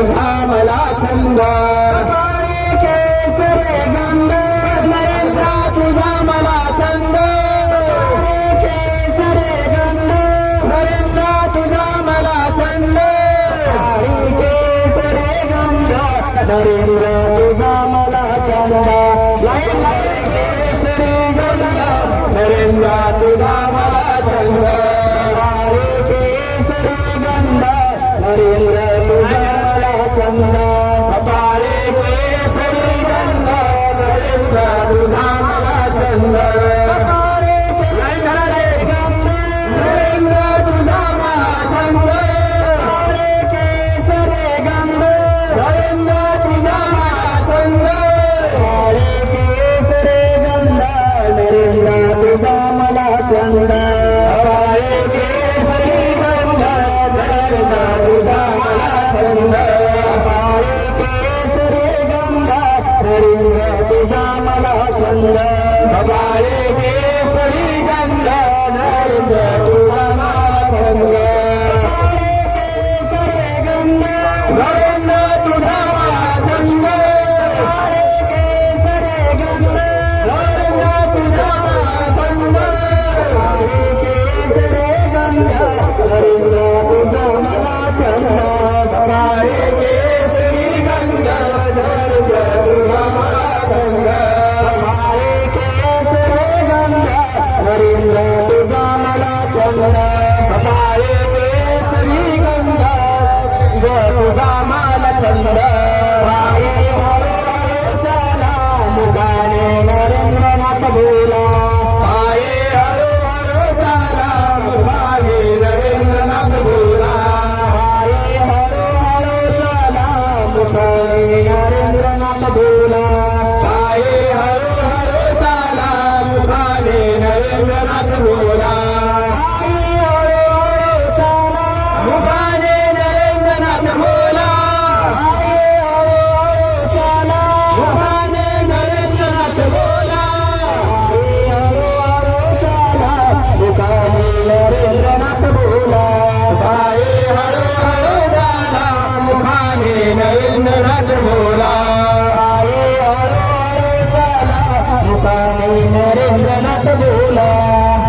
तुझा मला छंद. गंध नरेंद्रा तुझा मला छंद. सरे गंध तुझा मला छंद. सरे गंध नरेंद्र तुझा मला छंद. सरे गंध नरेंद्रा तुझा मला छंद. सरे गंध नरेंद्र Kabale ke गंगा तुझा माल चंद स्वामी नरेंद्रनाथ बोला.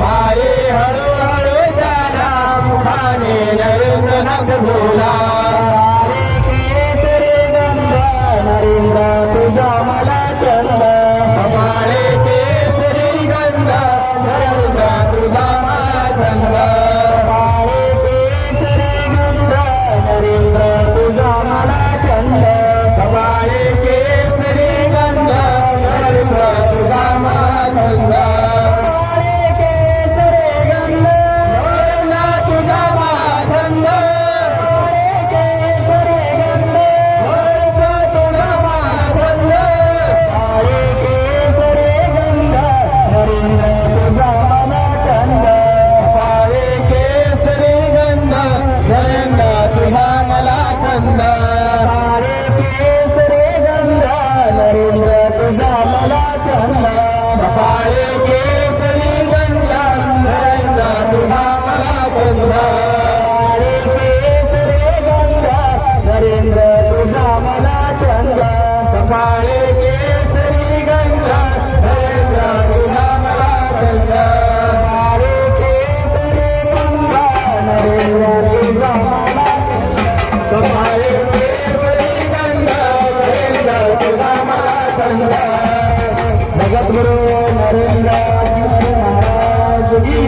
हरे हर हर झाला पुढाने नरेंद्रनाथ बोला. Bye. इंद्र तुझा मला चंद. कपाळे केसरी गंगा नरेंद्र तुझा मला चंद. मारे केसरी गंगा नरेंद्र तुझा कपाळे केसरी गंगा नरेंद्र तुझा मला चंद. जगद्गुरू नरेंद्र महाराज की